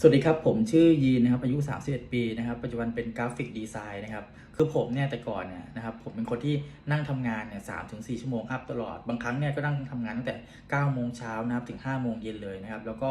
สวัสดีครับ ผมชื่อยีนนะครับอายุ 31 ปีนะครับปัจจุบันเป็นกราฟิกดีไซน์นะครับคือผมเนี่ยแต่ก่อนเนี่ยนะครับผมเป็นคนที่นั่งทำงานเนี่ยสามถึงสี่ชั่วโมงอัพตลอด บางครั้งเนี่ยก็นั่งทำงานตั้งแต่9โมงเช้านะครับถึง5โมงเย็นเลยนะครับแล้วก็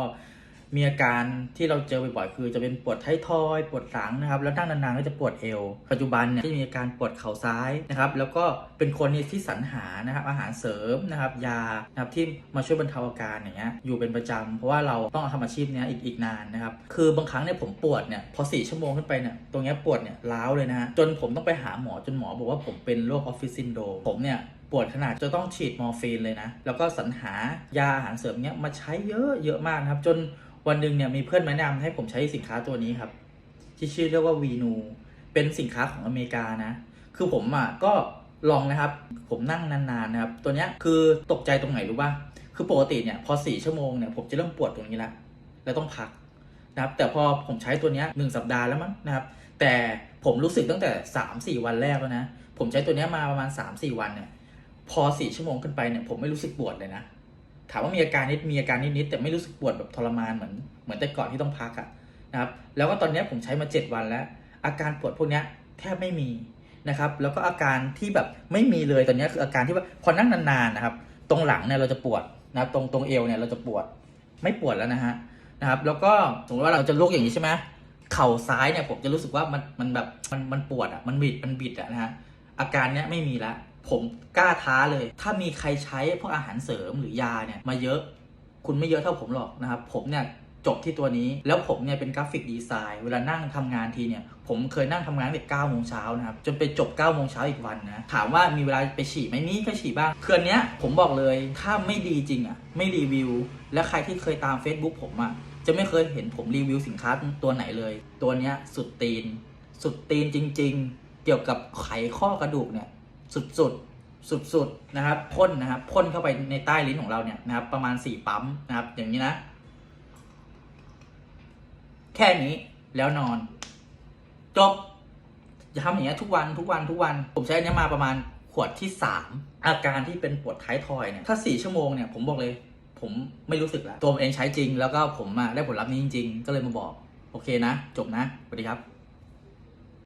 มีอาการที่เราเจอบ่อยๆคือจะเป็นปวดท้ายทอยปวดหลังนะครับ แล้วนั่งนานๆก็จะปวดเอว ปัจจุบันเนี่ยที่มีอาการปวดเข่าซ้ายนะครับ แล้วก็เป็นคนที่สรรหานะครับอาหารเสริมนะครับ ยานะครับที่มาช่วยบรรเทาอาการอย่างเงี้ยอยู่เป็นประจำเพราะว่าเราต้องทำอาชีพเนี้ยอีกอีกนานนะครับ คือบางครั้งเนี่ยผมปวดเนี่ยพอสี่ชั่วโมงขึ้นไปเนี่ยตรงเนี้ยปวดเนี่ยล้าวเลยนะฮะจนผมต้องไปหาหมอจนหมอบอกว่าผมเป็นโรคออฟฟิศซินโดรมผมเนี่ยปวดขนาดจะต้องฉีดมอร์ฟีนเลยนะ แล้วก็สรรหายาอาหารเสริมเนี้ยมาใช้เยอะเยอะมากนะครับ จน วันหนึ่งเนี่ยมีเพื่อนแนะนำให้ผมใช้สินค้าตัวนี้ครับ ที่ชื่อเรียกว่าวีนูเป็นสินค้าของอเมริกานะ คือผมอะก็ลองนะครับ ผมนั่งนานๆนะครับ ตัวเนี้ยคือตกใจตรงไหนรู้ป่ะคือปกติเนี่ยพอสี่ชั่วโมงเนี่ยผมจะเริ่มปวดตรงนี้ละแล้วต้องพักนะครับ แต่พอผมใช้ตัวเนี้ยหนึ่งสัปดาห์แล้วมั้งนะครับ แต่ผมรู้สึกตั้งแต่สามสี่วันแรกแล้วนะ ผมใช้ตัวเนี้ยมาประมาณสามสี่วันเนี่ย พอสี่ชั่วโมงขึ้นไปเนี่ยผมไม่รู้สึกปวดเลยนะ ถามว่ามีอาการนิดมีอาการนิดๆแต่ไม่รู้สึกปวดแบบทรมานเหมือนเหมือนแต่ก่อนที่ต้องพักอะนะครับแล้วก็ตอนนี้ผมใช้มา 7 วันแล้ว อาการปวดพวกนี้แทบไม่มีนะครับแล้วก็อาการที่แบบไม่มีเลยตอนนี้คืออาการที่ว่าพอนั่งนานๆนะครับ ตรงหลังเนี่ยเราจะปวดนะครับตรงตรงเอวเนี่ยเราจะปวดไม่ปวดแล้วนะฮะนะครับ แล้วก็สมมติว่าเราจะลุกอย่างนี้ใช่ไหมเข่าซ้ายเนี่ยผมจะรู้สึกว่ามันมันแบบมันมันปวดอะมันบิดมันบิดอะนะฮะอาการเนี้ยไม่มีละ ผมกล้าท้าเลย ถ้ามีใครใช้พวกอาหารเสริมหรือยาเนี่ยมาเยอะ คุณไม่เยอะเท่าผมหรอกนะครับ ผมเนี่ยจบที่ตัวนี้ แล้วผมเนี่ยเป็นกราฟิกดีไซน์ เวลานั่งทำงานทีเนี่ย ผมเคยนั่งทำงานตั้งแต่เก้าโมงเช้านะครับ จนไปจบ9ก้าโมงเช้าอีกวันนะ ถามว่ามีเวลาไปฉี่ไหมมีก็ฉี่บ้าง เคืออนเนี้ยผมบอกเลย ถ้าไม่ดีจริงอะ ไม่รีวิว และใครที่เคยตาม Facebook ผมอะ จะไม่เคยเห็นผมรีวิวสินค้าตัวไหนเลย ตัวเนี้ยสุดตีน สุดตีนจริง ๆ เกี่ยวกับไขข้อกระดูกเนี่ย สุดๆสุดๆนะครับพ่นนะครับพ่นเข้าไปในใต้ลิ้นของเราเนี่ยนะครับ ประมาณสี่ปั๊มนะครับ อย่างนี้นะ แค่นี้แล้วนอน จบจะทำอย่างเงี้ยทุกวันทุกวันทุกวัน ผมใช้อันเนี้ยมาประมาณขวดที่สามอาการที่เป็นปวดท้ายทอยเนี่ยถ้าสี่ชั่วโมงเนี่ยผมบอกเลย ผมไม่รู้สึกแล้วตัวเองใช้จริง แล้วก็ผมอะได้ผลลัพธ์นี้จริง ๆ ก็เลยมาบอก โอเคนะ จบนะสวัสดีครับ